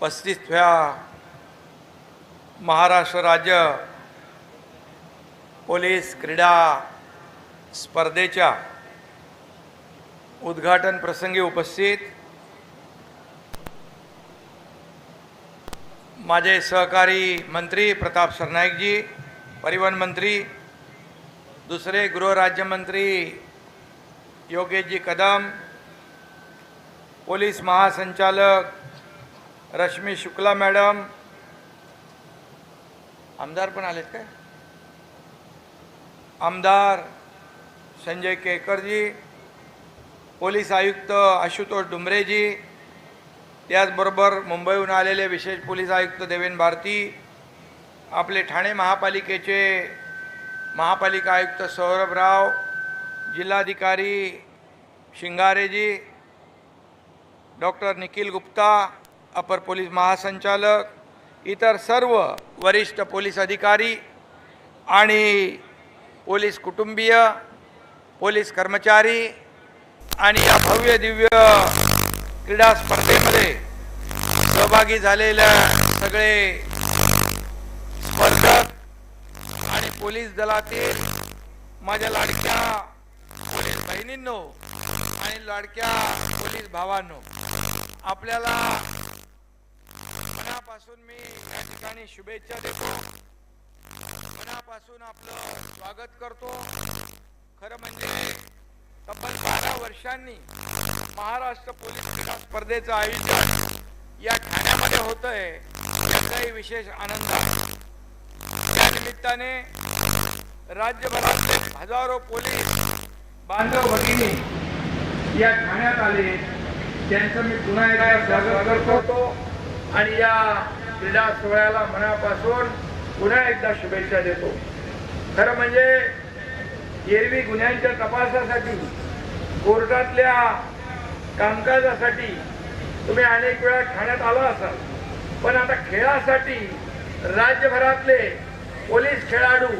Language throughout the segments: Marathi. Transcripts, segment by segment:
पस्तीसव्या महाराष्ट्र राज्य पोलीस क्रीडा स्पर्धेच्या उद्घाटन प्रसंगी उपस्थित माझे सहकारी मंत्री प्रताप सरनाईकजी परिवहन मंत्री दुसरे गृहराज्यमंत्री योगेशजी कदम पोलीस महासंचालक रश्मी शुक्ला मॅडम. आमदार पण आलेत काय? आमदार संजय केकरजी पोलीस आयुक्त आशुतोष डुंबरेजी त्याचबरोबर मुंबईहून आलेले विशेष पोलीस आयुक्त देवेन भारती आपले ठाणे महापालिकेचे महापालिका आयुक्त सौरभराव जिल्हाधिकारी शिंगारेजी डॉक्टर निखिल गुप्ता अपर पोलीस महासंचालक इतर सर्व वरिष्ठ पोलीस अधिकारी आणि पोलीस कुटुंबीय पोलीस कर्मचारी आणि या भव्य दिव्य क्रीडा स्पर्धेमध्ये सहभागी झालेल्या सगळे स्पर्धक आणि पोलीस दलातील माझ्या लाडक्या पोलीस बहिणींनो आणि लाडक्या पोलीस भावांनो आपल्याला मनापासून मी या ठिकाणी शुभेच्छा देतो. मनापासून आपलं स्वागत करतो. खरं म्हणजे तब्बल बारा वर्षांनी महाराष्ट्र पोलीस क्रीडा स्पर्धेचं आयोजन या ठाण्यामध्ये होतंय. आहे याचाही विशेष आनंद आहे. त्या निमित्ताने राज्यभरात हजारो पोलीस बांधव भगिनी या ठाण्यात आले. त्यांचं मी पुन्हा एकदा स्वागत करतो. आणि या क्रीडा सोहळ्याला मनापासून पुन्हा एकदा शुभेच्छा देतो. खरं म्हणजे एरवी गुन्ह्यांच्या तपासासाठी कोर्टातल्या कामकाजासाठी तुम्ही अनेक वेळा ठाण्यात आला असाल. पण आता खेळासाठी राज्यभरातले पोलीस खेळाडू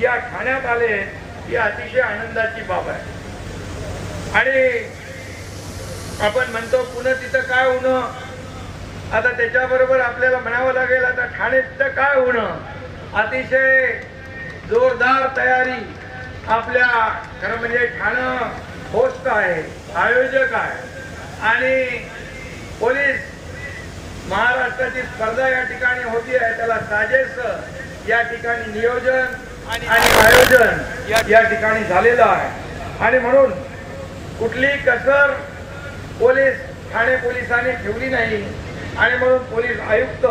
या ठाण्यात आले ही अतिशय आनंदाची बाब आहे. आणि आपण म्हणतो पुन्हा तिथं काय होणं आता त्याच्याबरोबर आपल्याला म्हणावं लागेल आता ठाणे तिथं काय होणं? अतिशय जोरदार तयारी आपल्या खरं म्हणजे ठाणं होस्ट आहे आयोजक आहे. आणि पोलीस महाराष्ट्राची स्पर्धा या ठिकाणी होती आहे त्याला साजेस या ठिकाणी नियोजन आणि आयोजन या- या ठिकाणी झालेलं आहे. आणि म्हणून कुठली कसर पोलीस ठाणे पोलिसांनी ठेवली नाही. आणि म्हणून पोलीस आयुक्त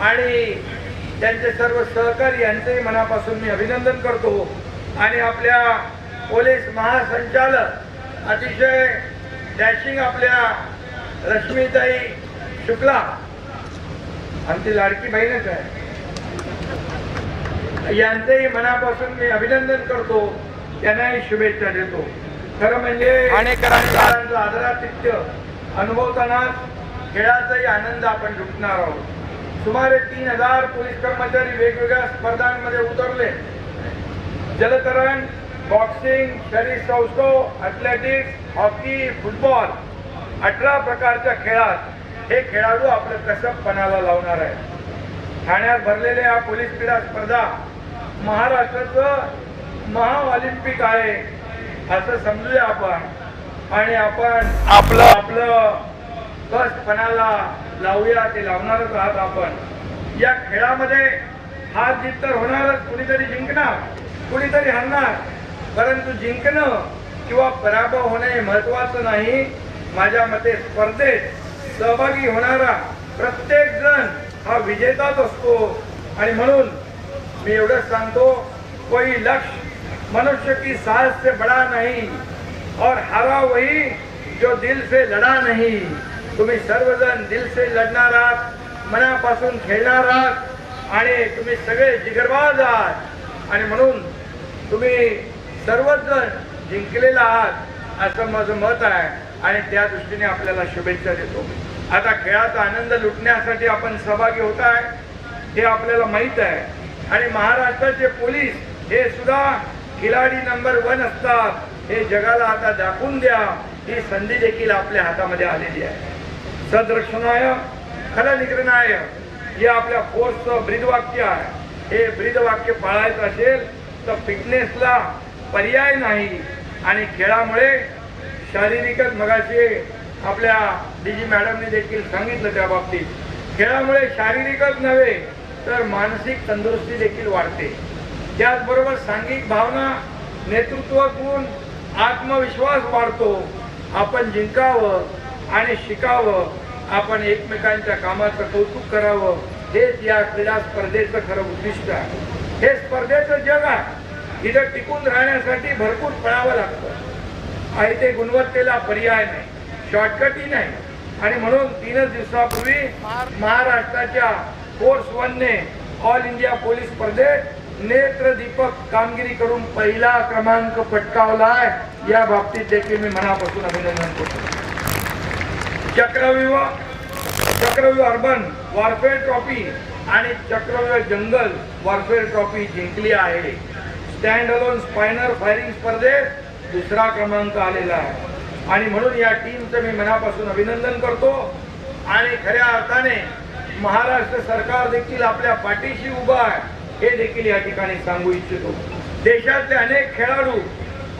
आणि त्यांचे सर्व सहकारी यांचेही मनापासून मी अभिनंदन करतो. आणि आपल्या पोलीस महासंचालक अतिशय डॅशिंग आपल्या रश्मीताई शुक्ला. आमची लाडकी बहीणच आहे. यांचेही मनापासून मी अभिनंदन करतो. त्यांनाही शुभेच्छा देतो. खरं म्हणजे आदरातिथ्य अनुभवताना खेळाचाही आनंद आपण लुटणार आहोत. सुमारे तीन हजार पोलीस कर्मचारी वेगवेगळ्या स्पर्धांमध्ये उतरले. जलतरण बॉक्सिंग शरीर सौष्ठव अथलेटिक्स हॉकी फुटबॉल अठरा प्रकारच्या खेळात हे खेळाडू आपलं कसबपणाला लावणार आहे ठाण्यात भरलेल्या या पोलीस क्रीडा स्पर्धा महाराष्ट्राचं महाऑलिम्पिक आहे असं समजूया आपण. आणि आपण आपलं आपलं कसपणाला लावूया ते लावणारच आहात आपण. या खेळामध्ये हार जीत तर होणारच कुणीतरी जिंकणार कुणीतरी हरणार. परंतु जिंकणं किंवा पराभव होणे हे महत्वाचं नाही. माझ्या मते स्पर्धेत सहभागी होणारा प्रत्येक जण हा विजेताच असतो. आणि म्हणून मी एवढंच सांगतो कोई लक्ष्य मनुष्य की साहस से बड़ा नहीं और हारा वही जो दिल से लढा नहीं. तुम्ही सर्वजण दिल से लढणार आहात मनापासून खेळणार आहात आणि तुम्ही सगळे जिगरबाज आहात. आणि म्हणून तुम्ही सर्वच जण जिंकलेला आहात असं माझं मत आहे आणि त्या दृष्टीने आपल्याला शुभेच्छा देतो. आता खेळाचा आनंद लुटण्यासाठी आपण सहभागी होत आहे हे आपल्याला माहीत आहे. आणि महाराष्ट्राचे पोलीस हे सुद्धा खिलाडी नंबर वन असतात. हे जगाला आता दाखवून द्या. ही संधी देखील आपल्या हातामध्ये आलेली आहे. सदरक्षणाय खलनिग्रनाय हे आपल्या फोर्सचं ब्रीदवाक्य आहे. हे ब्रीदवाक्य पाळायचं असेल तर फिटनेसला पर्याय नाही. आणि खेळामुळे शारीरिकच मगाशी आपल्या डी जी मॅडमने देखील सांगितलं त्या बाबतीत. खेळामुळे शारीरिकच नव्हे तर मानसिक तंदुरुस्ती देखील वाढते. त्याचबरोबर सांघिक भावना नेतृत्व गुण आत्मविश्वास वाढतो. आपण जिंकावं आणि शिकावं आपण एकमेकांच्या कामाचं कौतुक करावं. हेच या क्रीडा स्पर्धेचं खरं उद्दिष्ट आहे. हे स्पर्धेचं जग आहे. इथं टिकून राहण्यासाठी भरपूर पळावं लागतं. आहे ते गुणवत्तेला पर्याय नाही शॉर्टकटही नाही. आणि म्हणून तीनच दिवसापूर्वी महाराष्ट्राच्या फोर्स वनने ऑल इंडिया पोलीस स्पर्धेत नेत्रदीपक कामगिरी करून पहिला क्रमांक पटकावलाय या बाबतीत देखील मी मनापासून अभिनंदन करतो. चक्रव्यूह चक्रव्यूह अर्बन वॉरफेअर ट्रॉफी आणि चक्रव्यूह जंगल वॉरफेअर ट्रॉफी जिंकली आहे. स्टँड अलोन स्पायनर फायरिंग स्पर्धेत दुसरा क्रमांक आलेला आहे. आणि म्हणून या टीमचं मी मनापासून अभिनंदन करतो. आणि खऱ्या अर्थाने महाराष्ट्र सरकार देखील आपल्या पाठीशी उभं आहे हे देखील या ठिकाणी सांगू इच्छितो. देशातले अनेक खेळाडू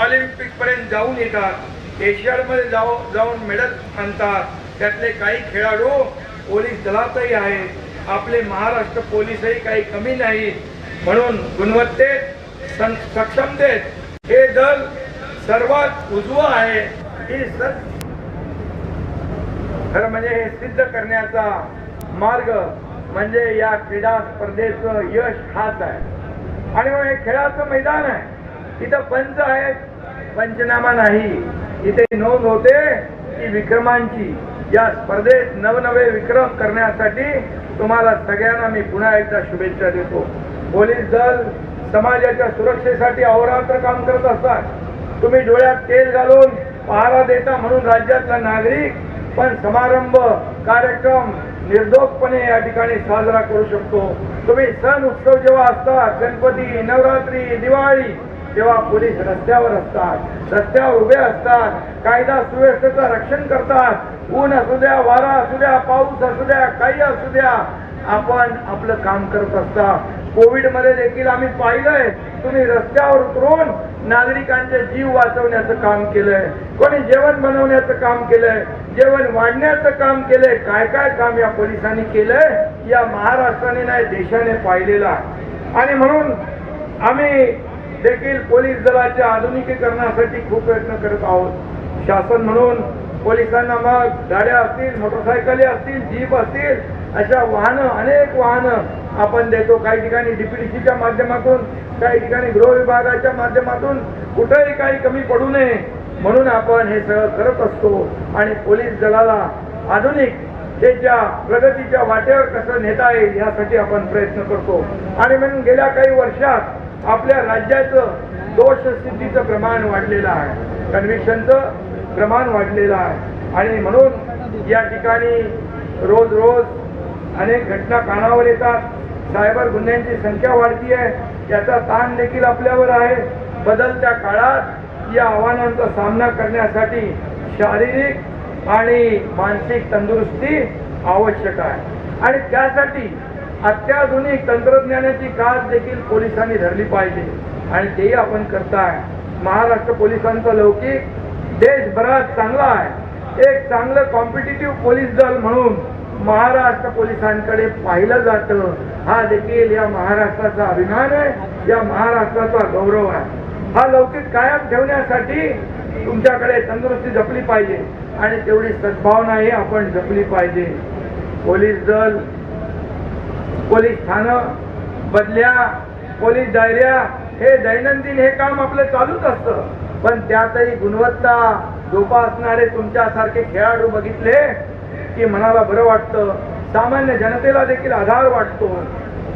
ऑलिम्पिक पर्यंत जाऊन येतात. एशियाडमध्ये जाऊ जाऊन मेडल आणतात. त्यातले काही खेळाडू पोलीस दलातही आहेत. आपले महाराष्ट्र पोलीसही काही कमी नाही. म्हणून गुणवत्तेत सं- सक्षमतेत हे दल सर्वात उजवं आहे. ही खरं म्हणजे हे सिद्ध करण्याचा मार्ग म्हणजे या क्रीडा स्पर्धेचं यश हाच आहे. आणि मग हे खेळाचं मैदान आहे. तिथं पंच आहेत. पंचनामा नाही. इथे नोंद होते की विक्रमांची. या स्पर्धेत नवनवे विक्रम करण्यासाठी तुम्हाला सगळ्यांना मी पुन्हा एकदा शुभेच्छा देतो. पोलीस दल समाजाच्या सुरक्षेसाठी अहोरात्र काम करत असतात. तुम्ही डोळ्यात तेल घालून पहारा देता म्हणून राज्यातला नागरिक पण समारंभ कार्यक्रम निर्दोषपणे या ठिकाणी साजरा करू शकतो. तुम्ही सण उत्सव जेव्हा असतात गणपती नवरात्री दिवाळी तेव्हा पोलीस रस्त्यावर असतात रस्त्यावर उभे असतात कायदा सुव्यवस्थेचं रक्षण करतात ऊन असू द्या वारा असू द्या पाऊस असू द्या काही असू द्या आपण आपलं काम करत असता. कोविडमध्ये देखील आम्ही पाहिलंय तुम्ही रस्त्यावर उतरून नागरिकांचे जीव वाचवण्याचं काम केलंय. कोणी जेवण बनवण्याचं काम केलंय जेवण वाढण्याचं काम केलंय काय काय काम या पोलिसांनी केलंय या महाराष्ट्राने नाही देशाने पाहिलेलं आणि म्हणून आम्ही देखील पोलीस दलाच्या आधुनिकीकरणासाठी खूप प्रयत्न करत आहोत. शासन म्हणून पोलिसांना मग गाड्या असतील मोटरसायकली असतील जीप असतील अशा वाहनं अनेक वाहनं आपण देतो. काही ठिकाणी डीपीडीसीच्या माध्यमातून काही ठिकाणी गृह विभागाच्या माध्यमातून कुठेही काही कमी पडू नये म्हणून आपण हे सगळं करत असतो. आणि पोलीस दलाला आधुनिक त्याच्या प्रगतीच्या वाटेवर कसं नेता येईल यासाठी आपण प्रयत्न करतो. आणि म्हणून गेल्या काही वर्षात आपल्या राज्याचं दोष स्थितीचं प्रमाण वाढलेलं आहे. कन्व्हिक्शनचं प्रमाण वाढलेलं आहे. आणि म्हणून या ठिकाणी रोज रोज अनेक घटना कानावर येतात. सायबर गुन्ह्यांची संख्या वाढती आहे. याचा ताण देखील आपल्यावर आहे. बदलत्या काळात या आव्हानांचा सामना करण्यासाठी शारीरिक आणि मानसिक तंदुरुस्ती आवश्यक आहे. आणि त्यासाठी अत्याधुनिक तंत्रज्ञानाची कास देखील पोलिसांनी धरली पाहिजे. आणि तेही आपण करताय. महाराष्ट्र पोलिसांचा लौकिक देशभरात चांगला आहे. एक चांगलं कॉम्पिटेटिव्ह पोलीस दल म्हणून महाराष्ट्र पोलिसांकडे पाहिलं जातं. हा देखील या महाराष्ट्राचा अभिमान आहे. या महाराष्ट्राचा गौरव आहे. हा लौकिक कायम ठेवण्यासाठी तुमच्याकडे तंदुरुस्ती जपली पाहिजे. आणि तेवढी सद्भावनाही आपण जपली पाहिजे. पोलीस दल पोलीस ठाणं बदल्या पोलीस डायऱ्या हे दैनंदिन हे काम आपलं चालूच असतं. पण त्यातही गुणवत्ता जोपासणारे तुमच्यासारखे खेळाडू बघितले की मनाला बरं वाटतं. सामान्य जनतेला देखील आधार वाटतो.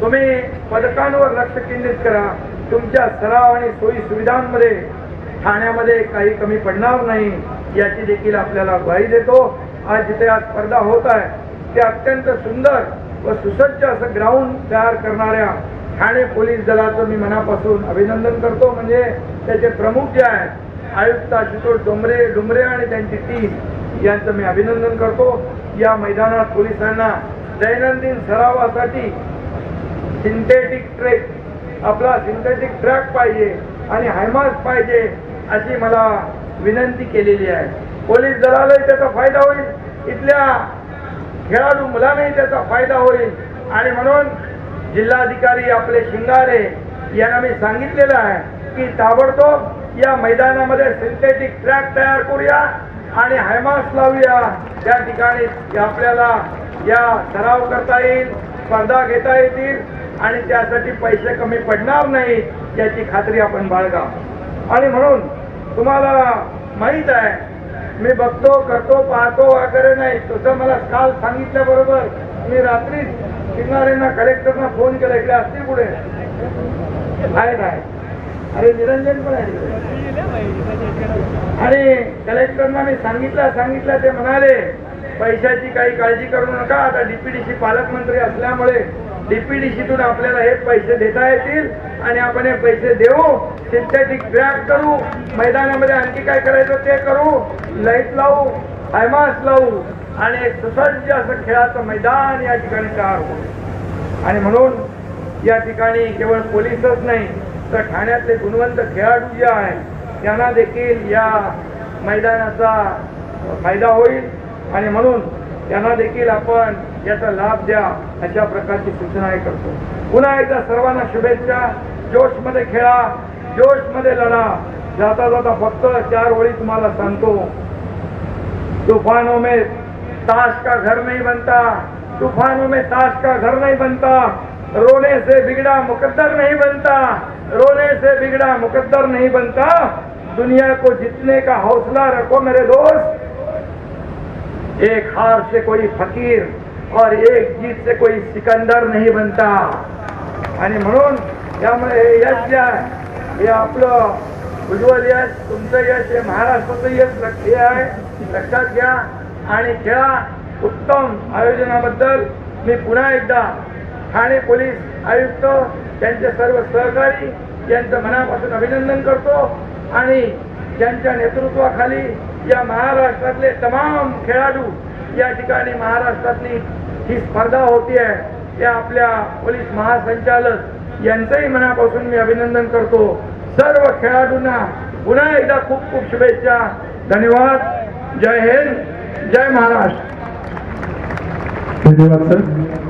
तुम्ही पदकांवर लक्ष केंद्रित करा. तुमच्या सराव आणि सोयी सुविधांमध्ये ठाण्यामध्ये काही कमी पडणार नाही. याची देखील आपल्याला ग्वाही देतो. आज जिथे आज स्पर्धा होत आहे ते अत्यंत सुंदर व सुसज्ज असं ग्राउंड तयार करणाऱ्या ठाणे पोलीस दलाचं मी मनापासून अभिनंदन करतो. म्हणजे त्याचे प्रमुख जे आहेत आयुक्त आशुतोष डोंबरे डुमरे आणि त्यांची टीम यांचं मी अभिनंदन करतो. या मैदानात पोलिसांना दैनंदिन सरावासाठी सिंथेटिक ट्रेक आपला सिंथेटिक ट्रॅक पाहिजे आणि हायमास पाहिजे अशी मला विनंती केलेली आहे. पोलीस दलालाही त्याचा फायदा होईल. इथल्या खेळाडू मुलांनाही त्याचा फायदा होईल. आणि म्हणून जिल्हाधिकारी आपले शिंगारे यांना मी सांगितलेलं आहे की ताबडतोब या मैदानामध्ये सिंथेटिक ट्रॅक तयार करूया आणि हैमास लावूया. त्या ठिकाणी आपल्याला या सराव करता येईल स्पर्धा घेता येतील आणि त्यासाठी पैसे कमी पडणार नाही याची खात्री आपण बाळगा आणि म्हणून तुम्हाला माहीत आहे मी बघतो करतो पाहतो वगैरे नाही. तसं मला काल सांगितल्याबरोबर मी रात्री शिंगारेंना कलेक्टरना फोन केला इकडे असते पुढे आहेत आहे अरे निरंजन पण आहे आणि कलेक्टरना मी सांगितलं सांगितलं ते म्हणाले पैशाची काही काळजी करू नका आता डीपीडीसी पालकमंत्री असल्यामुळे डीपीडीसीतून आपल्याला हे पैसे देता येतील आणि आपण हे पैसे देऊ सिंथेटिक ट्रॅक करू मैदानामध्ये आणखी काय करायचं ते करू लाइट लावू हायमास लावू आणि एक सुसज्ज असं खेळाचं मैदान या ठिकाणी तयार होऊ. आणि म्हणून या ठिकाणी केवळ पोलीसच नाही तर ठाण्यातले गुणवंत खेळाडू जे आहेत त्यांना देखील या मैदानाचा फायदा होईल. आणि म्हणून त्यांना देखील आपण याचा लाभ द्या अशा प्रकारची सूचनाही करतो. पुन्हा एकदा सर्वांना शुभेच्छा. जोशमध्ये खेळा. जोशमध्ये लढा. जाता जाता फक्त चार ओळी तुम्हाला सांगतो. तूफानों में ताश का घर नहीं बनता. तूफानों में ताश का घर नहीं बनता. रोने से बिगड़ा मुकद्दर नहीं बनता. रोने से बिगड़ा मुकद्दर नहीं बनता. दुनिया को जीतने का हौसला रखो मेरे दोस्त. एक हार से कोई फकीर और एक जीत से कोई सिकंदर नहीं बनता। आणि म्हणून त्यामुळे हे यश जे आहे हे आपलं उज्ज्वल यश तुमचं यश हे महाराष्ट्राचं यश लक्ष हे आहे. लक्षात घ्या आणि खेळा. उत्तम आयोजनाबद्दल मी पुन्हा एकदा ठाणे पोलीस आयुक्त त्यांचे सर्व सहकारी यांचं मनापासून अभिनंदन करतो. आणि त्यांच्या नेतृत्वाखाली या महाराष्ट्रातले तमाम खेळाडू या ठिकाणी महाराष्ट्रातली ही स्पर्धा होती आहे. त्या आपल्या पोलीस महासंचालक यांचंही मनापासून मी अभिनंदन करतो. सर्व खेळाडूंना पुन्हा एकदा खूप खूप शुभेच्छा. धन्यवाद. जय हिंद. जय महाराष्ट्र. धन्यवाद सर